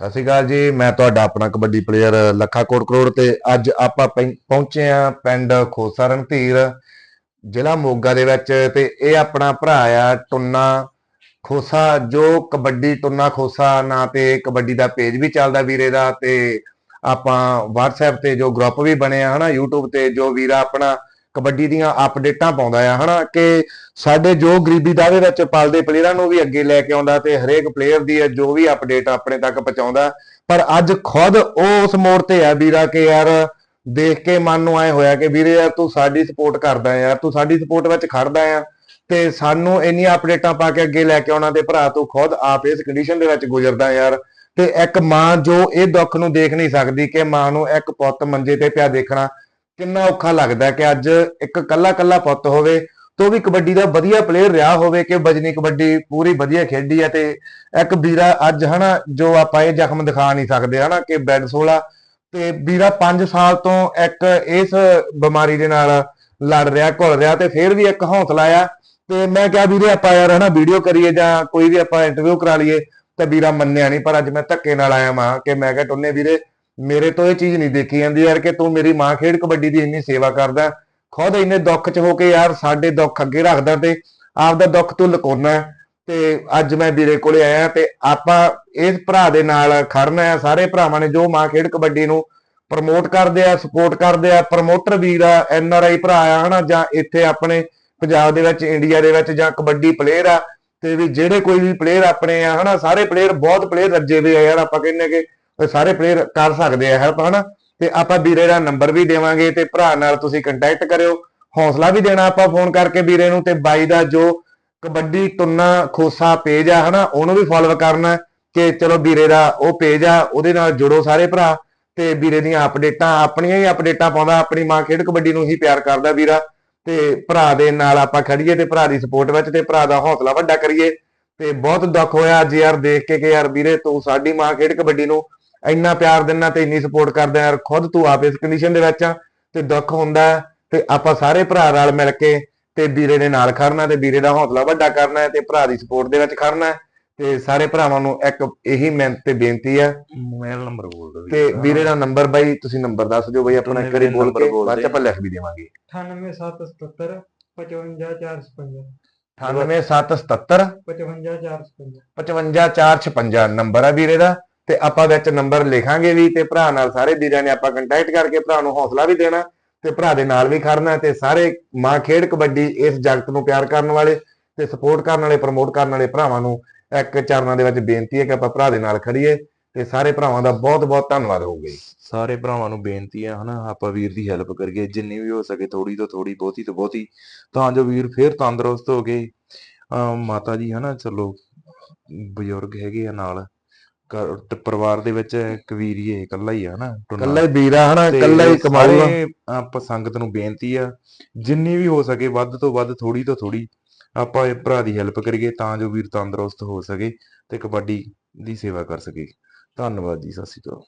ਸਤਿ ਸ਼੍ਰੀ ਅਕਾਲ ਜੀ, ਮੈਂ ਤੁਹਾਡਾ ਆਪਣਾ ਕਬੱਡੀ ਪਲੇਅਰ ਲੱਖਾ ਕੋਟ ਕਰੋੜ ਤੇ ਅੱਜ ਆਪਾਂ ਪਹੁੰਚੇ ਆ ਪਿੰਡ ਖੋਸਾ ਰਣਧੀਰ, ਜ਼ਿਲ੍ਹਾ ਮੋਗਾ ਦੇ ਵਿੱਚ ਤੇ ਇਹ ਆਪਣਾ ਭਰਾ ਆ ਟੁੰਨਾ ਖੋਸਾ, ਜੋ ਕਬੱਡੀ ਟੁੰਨਾ ਖੋਸਾ ਨਾਂ ਤੇ ਕਬੱਡੀ ਦਾ ਪੇਜ ਵੀ ਚੱਲਦਾ ਵੀਰੇ ਦਾ ਤੇ ਆਪਾਂ WhatsApp ਤੇ ਜੋ ਗਰੁੱਪ ਵੀ ਬਣਿਆ ਹਨਾ, YouTube ਤੇ ਜੋ ਵੀਰਾ ਆਪਣਾ ਕਬੱਡੀ ਦੀਆਂ ਅਪਡੇਟਾਂ ਪਾਉਂਦਾ ਆ, ਹਨਾ? ਕਿ ਸਾਡੇ ਜੋ ਗਰੀਬੀ ਦਾਵੇ ਵਿੱਚ ਪਲਦੇ ਪਲੇਅਰਾਂ ਨੂੰ ਵੀ ਅੱਗੇ ਲੈ ਕੇ ਆਉਂਦਾ ਤੇ ਹਰੇਕ ਪਲੇਅਰ ਦੀ ਜੋ ਵੀ ਅਪਡੇਟ ਆਪਣੇ ਤੱਕ ਪਹੁੰਚਾਉਂਦਾ। ਪਰ ਅੱਜ ਖੁਦ ਉਹ ਉਸ ਮੋੜ ਤੇ ਆ ਵੀਰਾ ਕਿ ਯਾਰ ਦੇਖ ਕੇ ਮਨ ਨੂੰ ਆਏ ਹੋਇਆ ਕਿ ਵੀਰੇ ਯਾਰ ਤੂੰ ਸਾਡੀ ਸਪੋਰਟ ਕਰਦਾ ਯਾਰ ਤੂੰ ਸਾਡੀ ਸਪੋਰਟ ਵਿੱਚ ਖੜਦਾ ਆ ਤੇ ਸਾਨੂੰ ਇੰਨੀਆਂ ਅਪਡੇਟਾਂ ਪਾ ਕੇ ਅੱਗੇ ਲੈ ਕੇ ਆਉਣਾ ਤੇ ਭਰਾ ਤੂੰ ਖੁਦ ਆਪ ਇਸ ਕੰਡੀਸ਼ਨ ਦੇ ਵਿੱਚ ਗੁਜ਼ਰਦਾ ਯਾਰ। ਤੇ ਇੱਕ ਮਾਂ ਜੋ ਇਹ ਦੁੱਖ ਨੂੰ ਦੇਖ ਨਹੀਂ ਸਕਦੀ ਕਿ ਮਾਂ ਨੂੰ ਇੱਕ ਪੁੱਤ ਮੰਜੇ ਤੇ ਪਿਆ ਦੇਖਣਾ ਕਿੰਨਾ ਔਖਾ ਲੱਗਦਾ ਕਿ ਅੱਜ ਇੱਕ ਕੱਲਾ ਕੱਲਾ ਪੁੱਤ ਹੋਵੇ ਤੋਂ ਵੀ ਕਬੱਡੀ ਦਾ ਵਧੀਆ ਪਲੇਅਰ ਰਿਹਾ ਹੋਵੇ ਕਿ ਬਜਨੀ ਕਬੱਡੀ ਪੂਰੀ ਵਧੀਆ ਖੇਡੀ ਹੈ ਤੇ ਇੱਕ ਵੀਰਾ ਅੱਜ ਹਨਾ ਜੋ ਆਪਾਂ ਇਹ ਜ਼ਖਮ ਦਿਖਾ ਨਹੀਂ ਸਕਦੇ ਹਨਾ ਕਿ ਬੈਡ ਸੋਲਾ ਤੇ ਵੀਰਾ 5 ਸਾਲ ਤੋਂ ਇੱਕ ਇਸ ਬਿਮਾਰੀ ਦੇ ਨਾਲ ਲੜ ਰਿਹਾ, ਘੁਲ ਰਿਹਾ ਤੇ ਫਿਰ ਵੀ ਇੱਕ ਹੌਸਲਾ ਆ। ਤੇ ਮੈਂ ਕਿਹਾ ਵੀਰੇ ਆਪਾਂ ਯਾਰ ਹਨਾ ਵੀਡੀਓ ਕਰੀਏ ਜਾਂ ਕੋਈ ਵੀ ਆਪਾਂ ਇੰਟਰਵਿਊ ਕਰਾ ਲਈਏ ਤਾਂ ਵੀਰਾ ਮੰਨਿਆ ਨਹੀਂ, ਪਰ ਅੱਜ ਮੈਂ ਧੱਕੇ ਨਾਲ ਆਇਆ ਮਾਂ ਕਿ ਮੈਂ ਕਿਹਾ ਟੋਨੇ ਵੀਰੇ ਮੇਰੇ ਤੋਂ ਇਹ ਚੀਜ਼ ਨਹੀਂ ਦੇਖੀ ਜਾਂਦੀ ਯਾਰ ਕਿ ਤੂੰ ਮੇਰੀ ਮਾਂ ਖੇਡ ਕਬੱਡੀ ਦੀ ਇੰਨੀ ਸੇਵਾ ਕਰਦਾ ਖੁਦ ਇੰਨੇ ਦੁੱਖ 'ਚ ਹੋ ਕੇ ਯਾਰ ਸਾਡੇ ਦੁੱਖ ਅੱਗੇ ਰੱਖਦਾ ਤੇ ਆਪਦਾ ਦੁੱਖ ਤੂੰ ਲੁਕਾਉਣਾ ਤੇ ਅੱਜ ਮੈਂ ਵੀਰੇ ਕੋਲੇ ਆਇਆ ਤੇ ਆਪਾਂ ਇਸ ਭਰਾ ਦੇ ਨਾਲ ਖੜਨਾ ਹੈ। ਸਾਰੇ ਭਰਾਵਾਂ ਨੇ ਜੋ ਮਾਂ ਖੇਡ ਕਬੱਡੀ ਨੂੰ ਪ੍ਰਮੋਟ ਕਰਦੇ ਆ ਸਪੋਰਟ ਕਰਦੇ ਆ ਪ੍ਰਮੋਟਰ ਵੀਰ ਆ ਐਨ ਆਰ ਆਈ ਭਰਾ ਆ, ਹਨਾ, ਜਾਂ ਇੱਥੇ ਆਪਣੇ ਪੰਜਾਬ ਦੇ ਵਿੱਚ ਇੰਡੀਆ ਦੇ ਵਿੱਚ ਜਾਂ ਕਬੱਡੀ ਪਲੇਅਰ ਆ, ਤੇ ਵੀ ਜਿਹੜੇ ਕੋਈ ਵੀ ਪਲੇਅਰ ਆਪਣੇ ਆ, ਹਨਾ, ਸਾਰੇ ਪਲੇਅਰ ਬਹੁਤ ਪਲੇਅਰ ਰੱਜੇ ਹੋਏ ਆ ਯਾਰ ਆਪਾਂ ਕਹਿੰਨੇ ਕਿ ਸਾਰੇ ਪਲੇਅਰ ਕਰ ਸਕਦੇ ਆ ਹੈਲਪ ਹਨਾ? ਤੇ ਆਪਾਂ ਵੀਰੇ ਦਾ ਨੰਬਰ ਵੀ ਦੇਵਾਂਗੇ ਤੇ ਭਰਾ ਨਾਲ ਤੁਸੀਂ ਕੰਟੈਕਟ ਕਰਿਓ। ਹੌਸਲਾ ਵੀ ਦੇਣਾ ਆਪਾਂ ਫੋਨ ਕਰਕੇ ਵੀਰੇ ਨੂੰ ਤੇ ਬਾਈ ਦਾ ਜੋ ਕਬੱਡੀ ਟੁੰਨਾ ਖੋਸਾ ਪੇਜ ਆ, ਹਨਾ, ਉਹਨੂੰ ਵੀ ਫੋਲੋ ਕਰਨਾ ਕਿ ਚਲੋ ਵੀਰੇ ਦਾ ਉਹ ਪੇਜ ਆ, ਉਹਦੇ ਨਾਲ ਜੁੜੋ ਸਾਰੇ ਭਰਾ ਤੇ ਵੀਰੇ ਦੀਆਂ ਅਪਡੇਟਾਂ ਆਪਣੀਆਂ ਹੀ ਅਪਡੇਟਾਂ ਪਾਉਂਦਾ, ਆਪਣੀ ਮਾਂ ਖੇਡ ਕਬੱਡੀ ਨੂੰ ਹੀ ਪਿਆਰ ਕਰਦਾ ਵੀਰਾ ਤੇ ਭਰਾ ਦੇ ਨਾਲ ਆਪਾਂ ਖੜੀਏ ਤੇ ਭਰਾ ਦੀ ਸਪੋਰਟ ਵਿੱਚ ਤੇ ਭਰਾ ਦਾ ਹੌਸਲਾ ਵੱਡਾ ਕਰੀਏ ਤੇ ਬਹੁਤ ਦੁੱਖ ਹੋਇਆ ਅੱਜ ਯਾਰ ਦੇਖ ਕੇ ਕਿ ਯਾਰ ਵੀਰੇ ਤੂੰ ਸਾਡੀ ਮਾਂ ਖੇਡ ਕਬੱਡੀ ਨੂੰ ਇੰਨਾ ਪਿਆਰ ਦਿੰਦਾ ਤੇ ਇੰਨੀ ਸਪੋਰਟ ਕਰਦਾ ਯਾਰ ਖੁਦ ਤੂੰ ਆਪ ਇਸ ਕੰਡੀਸ਼ਨ ਦੇ ਵਿੱਚ ਆ ਤੇ ਦੁੱਖ ਹੁੰਦਾ ਤੇ ਆਪਾਂ ਸਾਰੇ ਭਰਾ ਨਾਲ ਮਿਲ ਕੇ ਤੇ ਵੀਰੇ ਦੇ ਨਾਲ ਖੜਨਾ ਤੇ ਵੀਰੇ ਦਾ ਹੌਸਲਾ ਵੱਡਾ ਕਰਨਾ ਹੈ ਤੇ ਭਰਾ ਦੀ ਸਪੋਰਟ ਦੇ ਵਿੱਚ ਖੜਨਾ ਹੈ ਤੇ ਸਾਰੇ ਭਰਾਵਾਂ ਨੂੰ ਇੱਕ ਇਹੀ ਮਿਹਨਤ ਤੇ ਬੇਨਤੀ ਹੈ। ਮੋਬਾਈਲ ਨੰਬਰ ਬੋਲ ਦਿਓ ਤੇ ਵੀਰੇ। ਦਾ ਨੰਬਰ ਬਾਈ ਤੁਸੀਂ ਨੰਬਰ ਦੱਸ ਦਿਓ ਬਾਈ ਆਪਣਾ ਇੱਕ ਵਾਰੀ ਬੋਲ ਕੇ ਬੋਲ ਬਾਅਦ ਚ। ਆਪਾਂ ਲਿਖ ਵੀ ਦੇਵਾਂਗੇ। 98777 55455 98777 55455 55456 ਨੰਬਰ ਆ ਵੀਰੇ ਦਾ। ਤੇ ਆਪਾਂ ਵਿੱਚ ਨੰਬਰ ਲਿਖਾਂਗੇ ਵੀ ਤੇ ਭਰਾ ਨਾਲ ਸਾਰੇ ਵੀਰਾਂ ਨੇ ਆਪਾਂ ਕੰਟੈਕਟ ਕਰਕੇ ਭਰਾ ਨੂੰ ਹੌਸਲਾ ਵੀ ਦੇਣਾ ਤੇ ਭਰਾ ਦੇ ਨਾਲ ਵੀ ਖੜਨਾ ਤੇ ਸਾਰੇ ਮਾਂ ਖੇਡ ਕਬੱਡੀ ਇਸ ਜਗਤ ਨੂੰ ਪਿਆਰ ਕਰਨ ਵਾਲੇ ਤੇ ਸਪੋਰਟ ਕਰਨ ਵਾਲੇ ਪ੍ਰਮੋਟ ਕਰਨ ਵਾਲੇ ਭਰਾਵਾਂ ਨੂੰ ਇੱਕ ਚਰਨਾਂ ਦੇ ਵਿੱਚ ਬੇਨਤੀ ਹੈ ਕਿ ਆਪਾਂ ਭਰਾ ਦੇ ਨਾਲ ਖੜੀਏ ਤੇ ਸਾਰੇ ਭਰਾਵਾਂ ਦਾ ਬਹੁਤ ਬਹੁਤ ਧੰਨਵਾਦ ਹੋਊਗਾ ਜੀ। ਸਾਰੇ ਭਰਾਵਾਂ ਨੂੰ ਬੇਨਤੀ ਹੈ ਹਨਾ, ਆਪਾਂ ਵੀਰ ਦੀ ਹੈਲਪ ਕਰੀਏ, ਜਿੰਨੀ ਵੀ ਹੋ ਸਕੇ ਥੋੜੀ ਤੋਂ ਥੋੜੀ ਬਹੁਤੀ ਤੋਂ ਬਹੁਤੀ, ਤਾਂ ਜੋ ਵੀਰ ਫੇਰ ਤੰਦਰੁਸਤ ਹੋ ਗਏ ਮਾਤਾ ਜੀ ਹਨਾ, ਚਲੋ ਬਜ਼ੁਰਗ ਹੈਗੇ ਆ ਨਾਲ ਘਰ- ਤੇ ਪਰਿਵਾਰ ਦੇ ਵਿੱਚ ਹੈ ਇਕੱਲਾ ਹੀ ਆ ਹਨਾ ਟੁੰਨਾ। ਕੱਲਾ ਹੀ ਵੀਰਾ ਹਨਾ ਤੇ ਕੱਲਾ ਹੀ ਕਮਾਊਗਾ ਸਾਰੇ ਆਪਾਂ ਸੰਗਤ ਨੂੰ ਬੇਨਤੀ ਆ ਜਿੰਨੀ ਵੀ ਹੋ ਸਕੇ ਵੱਧ ਤੋਂ ਵੱਧ ਥੋੜੀ ਤੋਂ ਥੋੜੀ ਆਪਾਂ ਇਹ ਭਰਾ ਦੀ ਹੈਲਪ ਕਰੀਏ ਤਾਂ ਜੋ ਵੀਰ ਤੰਦਰੁਸਤ ਹੋ ਸਕੇ ਤੇ ਕਬੱਡੀ ਦੀ ਸੇਵਾ ਕਰ ਸਕੇ। ਧੰਨਵਾਦ ਜੀ ਸਤਿ ਸ਼੍ਰੀ ਅਕਾਲ।